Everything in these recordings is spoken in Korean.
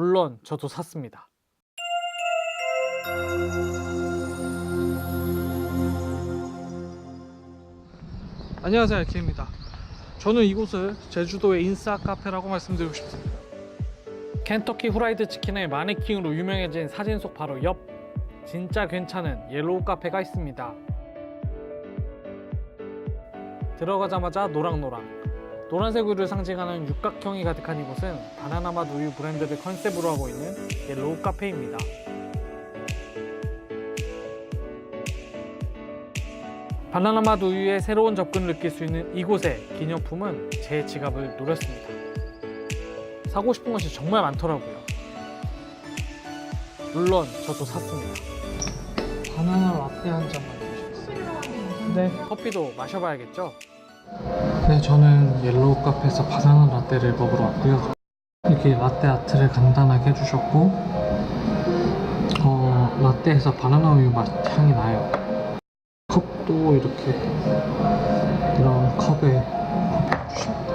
물론 저도 샀습니다. 안녕하세요 알케입니다. 저는 이곳을 제주도의 인싸 카페라고 말씀드리고 싶습니다. 켄터키 후라이드 치킨의 마네킹으로 유명해진 사진 속 바로 옆 진짜 괜찮은 옐로우 카페가 있습니다. 들어가자마자 노랑노랑 노란색 우유를 상징하는 육각형이 가득한 이곳은 바나나맛 우유 브랜드를 컨셉으로 하고 있는 옐로우 카페입니다. 바나나맛 우유의 새로운 접근을 느낄 수 있는 이곳의 기념품은 제 지갑을 노렸습니다. 사고 싶은 것이 정말 많더라고요. 물론 저도 샀습니다. 바나나 라떼 한 잔만 주시겠어요? 네. 커피도 마셔봐야겠죠? 네, 저는 옐로우 카페에서 바나나 라떼를 먹으러 왔고요. 이렇게 라떼 아트를 간단하게 해주셨고, 어, 라떼에서 바나나 우유 맛 향이 나요. 컵도 이렇게 이런 컵에 주십니다.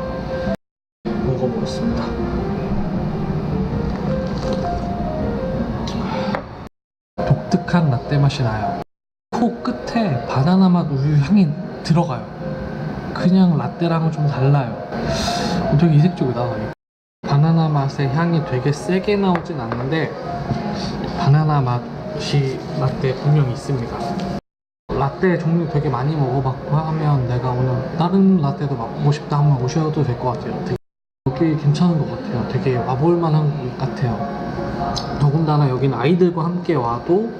먹어보겠습니다. 독특한 라떼 맛이 나요. 코 끝에 바나나 맛 우유 향이 들어가요. 그냥 라떼랑은 좀 달라요. 어, 되게 이색적이다. 바나나 맛의 향이 되게 세게 나오진 않는데 바나나 맛이 라떼 분명히 있습니다. 라떼 종류 되게 많이 먹어봤고 하면 내가 오늘 다른 라떼도 맛보고 싶다 하면 오셔도 될 것 같아요. 되게 괜찮은 것 같아요. 되게 와볼 만한 것 같아요. 더군다나 여기는 아이들과 함께 와도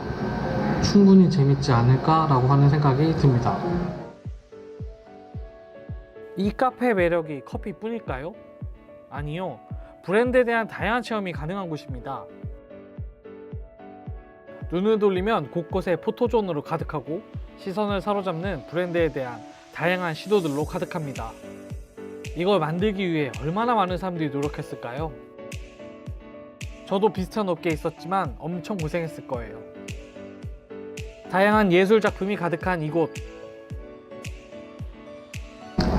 충분히 재밌지 않을까라고 하는 생각이 듭니다. 이 카페의 매력이 커피뿐일까요? 아니요. 브랜드에 대한 다양한 체험이 가능한 곳입니다. 눈을 돌리면 곳곳에 포토존으로 가득하고 시선을 사로잡는 브랜드에 대한 다양한 시도들로 가득합니다. 이걸 만들기 위해 얼마나 많은 사람들이 노력했을까요? 저도 비슷한 업계에 있었지만 엄청 고생했을 거예요. 다양한 예술 작품이 가득한 이곳.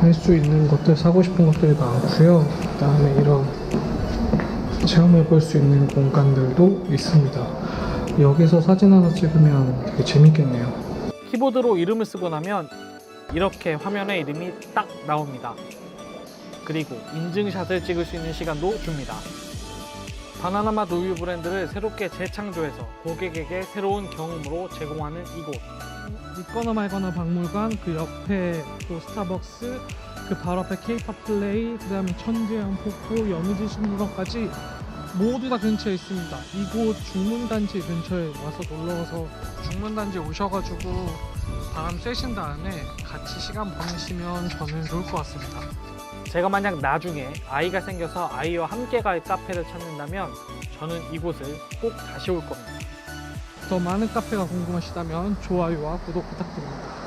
할 수 있는 것들, 사고 싶은 것들이 많고요. 그다음에 이런 체험해 볼 수 있는 공간들도 있습니다. 여기서 사진 하나 찍으면 되게 재밌겠네요. 키보드로 이름을 쓰고 나면 이렇게 화면에 이름이 딱 나옵니다. 그리고 인증샷을 찍을 수 있는 시간도 줍니다. 바나나맛 우유 브랜드를 새롭게 재창조해서 고객에게 새로운 경험으로 제공하는 이곳. 있거나 말거나 박물관, 그 옆에 또 스타벅스, 그 바로 앞에 케이팝 플레이, 그 다음에 천재형 폭포, 연희지 식물원까지 모두 다 근처에 있습니다. 이곳 중문단지 근처에 와서 놀러와서 중문단지 오셔가지고 바람 쐬신 다음에 같이 시간 보내시면 저는 좋을 것 같습니다. 제가 만약 나중에 아이가 생겨서 아이와 함께 갈 카페를 찾는다면 저는 이곳을 꼭 다시 올 겁니다. 더 많은 카페가 궁금하시다면 좋아요와 구독 부탁드립니다.